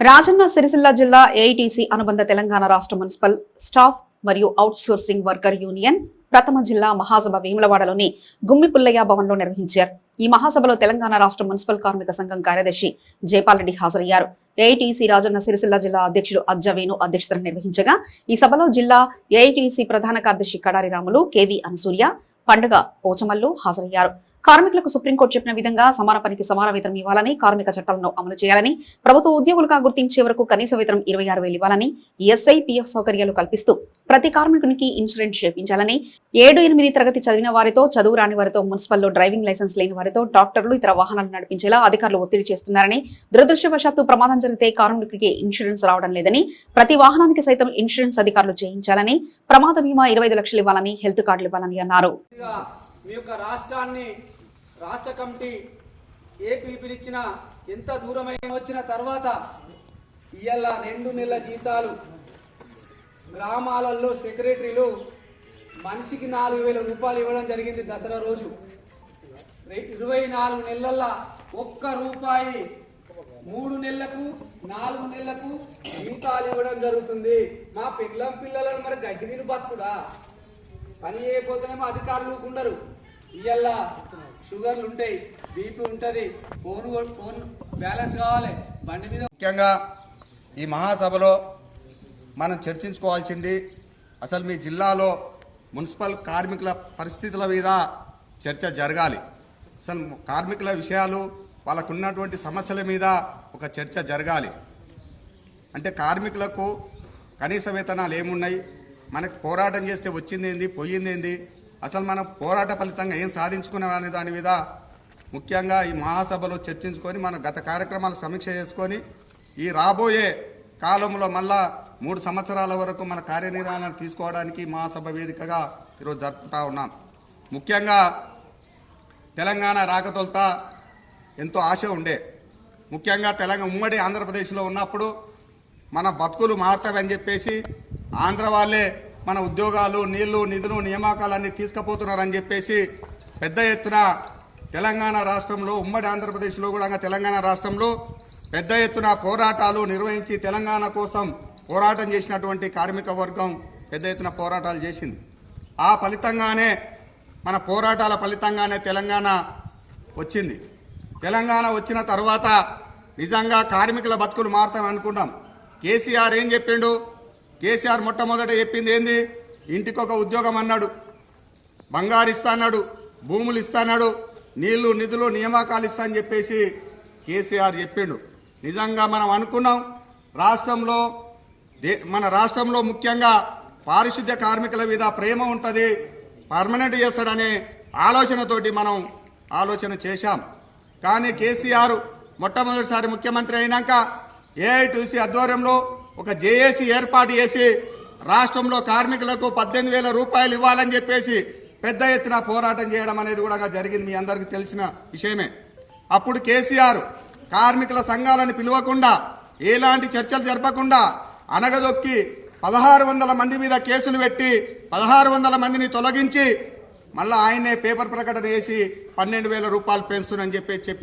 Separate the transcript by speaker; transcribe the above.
Speaker 1: రాజన్న సిరిసిల్ల జిల్లా ఏఐటీసీ అనుబంధ తెలంగాణ రాష్ట్ర మున్సిపల్ స్టాఫ్ మరియు అవుట్ సోర్సింగ్ వర్కర్ యూనియన్ ప్రథమ జిల్లా మహాసభ వేములవాడలోని గుమ్మి పుల్లయ్య భవన్లో నిర్వహించారు. ఈ మహాసభలో తెలంగాణ రాష్ట్ర మున్సిపల్ కార్మిక సంఘం కార్యదర్శి జయపాల్ రెడ్డి హాజరయ్యారు. ఏఐటీసీ రాజన్న సిరిసిల్ల జిల్లా అధ్యక్షుడు అజ్జవేణు అధ్యక్షతన నిర్వహించగా ఈ సభలో జిల్లా ఏఐటీసీ ప్రధాన కార్యదర్శి కడారి రాములు కేవీ అనసూర్య పండుగ పోచమల్లు హాజరయ్యారు. కార్మికులకు సుప్రీంకోర్టు చెప్పిన విధంగా సమాన పనికి సమాన వేతనం ఇవ్వాలని కార్మిక చట్టాలను అమలు చేయాలని ప్రభుత్వ ఉద్యోగులుగా గుర్తించే వరకు కనీస వేతనం ఇరవై ఆరు వేలు ఇవ్వాలని ఎస్ఐ పిఎఫ్ సౌకర్యాలు కల్పిస్తూ ప్రతి కార్మికునికి ఇన్సూరెన్స్ చేపించాలని ఏడు ఎనిమిది తరగతి చదివిన వారితో చదువు రాని వారితో మున్సిపల్లో డ్రైవింగ్ లైసెన్స్ లేని వారితో డాక్టర్లు ఇతర వాహనాలు నడిపించేలా అధికారులు ఒత్తిడి చేస్తున్నారని దురదృష్టవశాత్తు ప్రమాదం జరిగితే కార్మికుడికి ఇన్సూరెన్స్ రావడం లేదని ప్రతి వాహనానికి సైతం ఇన్సూరెన్స్ అధికారులు చేయించాలని ప్రమాద బీమా ఇరవై ఐదు లక్షలు ఇవ్వాలని హెల్త్ కార్డులు ఇవ్వాలని అన్నారు.
Speaker 2: మీ యొక్క రాష్ట్రాన్ని రాష్ట్ర కమిటీ ఏ పిలుపునిచ్చినా ఎంత దూరమైన వచ్చిన తర్వాత ఇవాళ రెండు నెలల జీతాలు గ్రామాలలో సెక్రటరీలు మనిషికి నాలుగు వేల రూపాయలు ఇవ్వడం జరిగింది దసరా రోజు. ఇరవై నాలుగు నెలల ఒక్క రూపాయి మూడు నెలలకు నాలుగు నెలలకు జీతాలు ఇవ్వడం జరుగుతుంది. మా పిల్లం పిల్లలను మరి గడ్డి తిని బతుకుడా? పని చేయకపోతేనేమో అధికారులు ఉండరు ఇవాళ షుగర్లు ఉంటాయి బీపీ ఉంటుంది ఫోన్ ఫోన్ బ్యాలెన్స్ కావాలి బండి మీద.
Speaker 3: ముఖ్యంగా ఈ మహాసభలో మనం చర్చించుకోవాల్సింది అసలు మీ జిల్లాలో మున్సిపల్ కార్మికుల పరిస్థితుల మీద చర్చ జరగాలి. అసలు కార్మికుల విషయాలు వాళ్ళకు ఉన్నటువంటి సమస్యల మీద ఒక చర్చ జరగాలి. అంటే కార్మికులకు కనీస వేతనాలు ఏమున్నాయి? మనకు పోరాటం చేస్తే వచ్చింది ఏంది పోయింది ఏంది అసలు మనం పోరాట ఫలితంగా ఏం సాధించుకున్నామనే దాని మీద ముఖ్యంగా ఈ మహాసభలో చర్చించుకొని మన గత కార్యక్రమాలు సమీక్ష చేసుకొని ఈ రాబోయే కాలంలో మళ్ళా మూడు సంవత్సరాల వరకు మన కార్యనిర్వహణ తీసుకోవడానికి మహాసభ వేదికగా ఈరోజు జరుపుతా ఉన్నాం. ముఖ్యంగా తెలంగాణ రాకతొలత ఎంతో ఆశ ఉండే. ముఖ్యంగా తెలంగాణ ఉమ్మడి ఆంధ్రప్రదేశ్లో ఉన్నప్పుడు మన బతుకులు మారుతామని చెప్పేసి ఆంధ్ర వాళ్ళే మన ఉద్యోగాలు నీళ్ళు నిధులు నియామకాలన్నీ తీసుకుపోతున్నారని చెప్పేసి పెద్ద ఎత్తున తెలంగాణ రాష్ట్రంలో ఉమ్మడి ఆంధ్రప్రదేశ్లో కూడా తెలంగాణ రాష్ట్రంలో పెద్ద ఎత్తున పోరాటాలు నిర్వహించి తెలంగాణ కోసం పోరాటం చేసినటువంటి కార్మిక వర్గం పెద్ద ఎత్తున పోరాటాలు చేసింది. ఆ ఫలితంగానే మన పోరాటాల ఫలితంగానే తెలంగాణ వచ్చింది. తెలంగాణ వచ్చిన తర్వాత నిజంగా కార్మికుల బతుకులు మారుతామని అనుకున్నాం కేసీఆర్ ఏం చెప్పిండు? కేసీఆర్ మొట్టమొదట చెప్పింది ఏంది? ఇంటికి ఒక ఉద్యోగం అన్నాడు. బంగారు ఇస్తా అన్నాడు భూములు ఇస్తా అన్నాడు నీళ్ళు నిధులు నియామకాలు ఇస్తా అని చెప్పేసి కేసీఆర్ చెప్పిండు. నిజంగా మనం అనుకున్నాం రాష్ట్రంలో దే మన రాష్ట్రంలో ముఖ్యంగా పారిశుద్ధ్య కార్మికుల మీద ప్రేమ ఉంటుంది పర్మనెంట్ చేస్తాడనే ఆలోచనతోటి మనం ఆలోచన చేశాం. కానీ కేసీఆర్ మొట్టమొదటిసారి ముఖ్యమంత్రి అయినాక ఏఐటీసీ ఆధ్వర్యంలో ఒక జేఏసీ ఏర్పాటు చేసి రాష్ట్రంలో కార్మికులకు పద్దెనిమిది వేల రూపాయలు ఇవ్వాలని చెప్పేసి పెద్ద ఎత్తున పోరాటం చేయడం అనేది కూడా జరిగింది. మీ అందరికీ తెలిసిన విషయమే. అప్పుడు కేసీఆర్ కార్మికుల సంఘాలను పిలవకుండా ఎలాంటి చర్చలు జరపకుండా అనగదొక్కి పదహారు వందల మంది మీద కేసులు పెట్టి పదహారు వందల మందిని తొలగించి మళ్ళీ ఆయనే పేపర్ ప్రకటన చేసి పన్నెండు వేల రూపాయలు పెన్షన్ అని చెప్పి చెప్పి